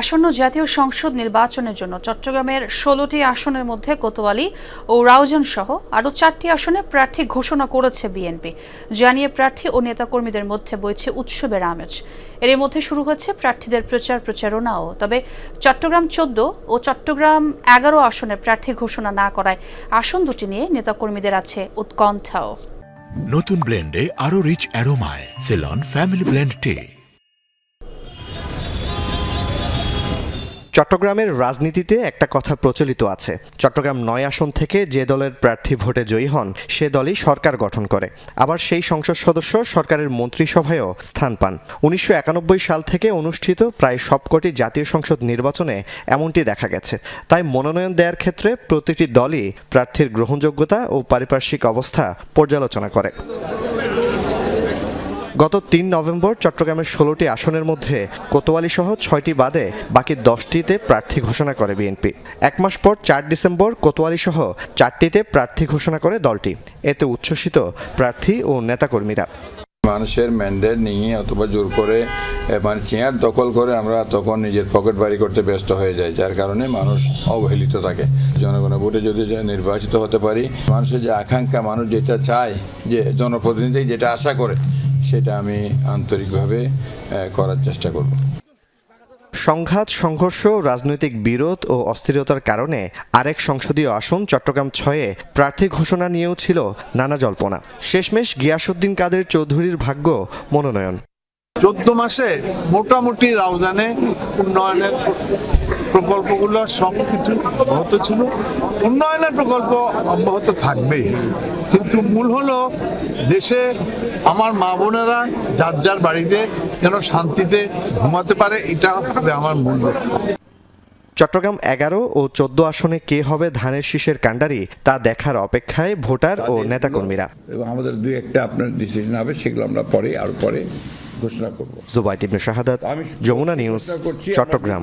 আসন্ন জাতীয় সংসদ নির্বাচনের জন্য চট্টগ্রামের ষোলোটি আসনের মধ্যে কোতোয়ালি ও রাউজান সহ আরও চারটি আসনে প্রার্থী ঘোষণা করেছে বিএনপি। জানিয়ে প্রার্থী ও নেতাকর্মীদের মধ্যে বইছে উৎসবের আমেজ। এর মধ্যে শুরু হচ্ছে প্রার্থীদের প্রচার প্রচারণাও। তবে চট্টগ্রাম চোদ্দ ও চট্টগ্রাম এগারো আসনের প্রার্থী ঘোষণা না করায় আসন দুটি নিয়ে নেতাকর্মীদের আছে উৎকণ্ঠাও। নতুন ব্লেন্ডে আরও রিচ অ্যারোমায়, সেলন, ফ্যামিলি ব্লেন্ড টে। চট্টগ্রামের রাজনীতিতে একটা কথা প্রচলিত আছে। চট্টগ্রাম নয় আসন থেকে যে দলের প্রার্থী ভোটে জয়ী হন, সে দলই সরকার গঠন করে। আবার সেই সংসদ সদস্য সরকারের মন্ত্রিসভায়ও স্থান পান। উনিশশো একানব্বই সাল থেকে অনুষ্ঠিত প্রায় সবকটি জাতীয় সংসদ নির্বাচনে এমনটি দেখা গেছে। তাই মনোনয়ন দেওয়ার ক্ষেত্রে প্রতিটি দলই প্রার্থীর গ্রহণযোগ্যতা ও পারিপার্শ্বিক অবস্থা পর্যালোচনা করে। গত তিন নভেম্বর চট্টগ্রামের ষোলোটি আসনের মধ্যে কোতোয়ালি সহ ছয়টি বাদে বাকি দশটিতে প্রার্থী ঘোষণা করে বিএনপি। এক মাস পর চার ডিসেম্বর কোতোয়ালি সহ চারটিতে প্রার্থী ঘোষণা করে দলটি। এতে উচ্ছ্বসিত প্রার্থী ও নেতাকর্মীরা। মানুষের ম্যান্ডেট নিয়ে অথবা জোর করে মানে চেয়ার দখল করে আমরা তখন নিজের পকেট বাড়ি করতে ব্যস্ত হয়ে যাই, যার কারণে মানুষ অবহেলিত থাকে। জনগণের ভোটে যদি নির্বাচিত হতে পারি, মানুষের যে আকাঙ্ক্ষা, মানুষ যেটা চায়, যে জনপ্রতিনিধি যেটা আশা করে সেটা আমি আন্তরিকভাবে করার চেষ্টা করব। সংঘাত সংঘর্ষ রাজনৈতিক বিরোধ ও অস্থিরতার কারণে আরেক সংসদীয় আসন চট্টগ্রাম ছয়ে প্রার্থী ঘোষণা নিয়েও ছিল নানা জল্পনা। শেষমেশ গিয়াসুদ্দিন কাদের চৌধুরীর ভাগ্য মনোনয়ন। চোদ্দ মাসে মোটামুটি রাউজানে উন্নয়নের প্রকল্পগুলো সব কিছু অব্যাহত ছিল। উন্নয়নের প্রকল্প অব্যাহত থাকবেই। কিন্তু মূল হলো দেশে আমার মা বোনেরা যার যার বাড়িতে যেন শান্তিতে ঘুমাতে পারে এটা হবে আমার মূল লক্ষ্য। চট্টগ্রাম এগারো ও চোদ্দ আসনে কে হবে ধানের শীষের কাণ্ডারি তা দেখার অপেক্ষায় ভোটার ও নেতাকর্মীরা। এবং আমাদের দুই একটা আপনার ডিসিশন হবে সেগুলো আমরা পরে আর পরে ঘোষণা করব। জুবাইদ ইবনে শাহাদাত যমুনা নিউজ চট্টগ্রাম।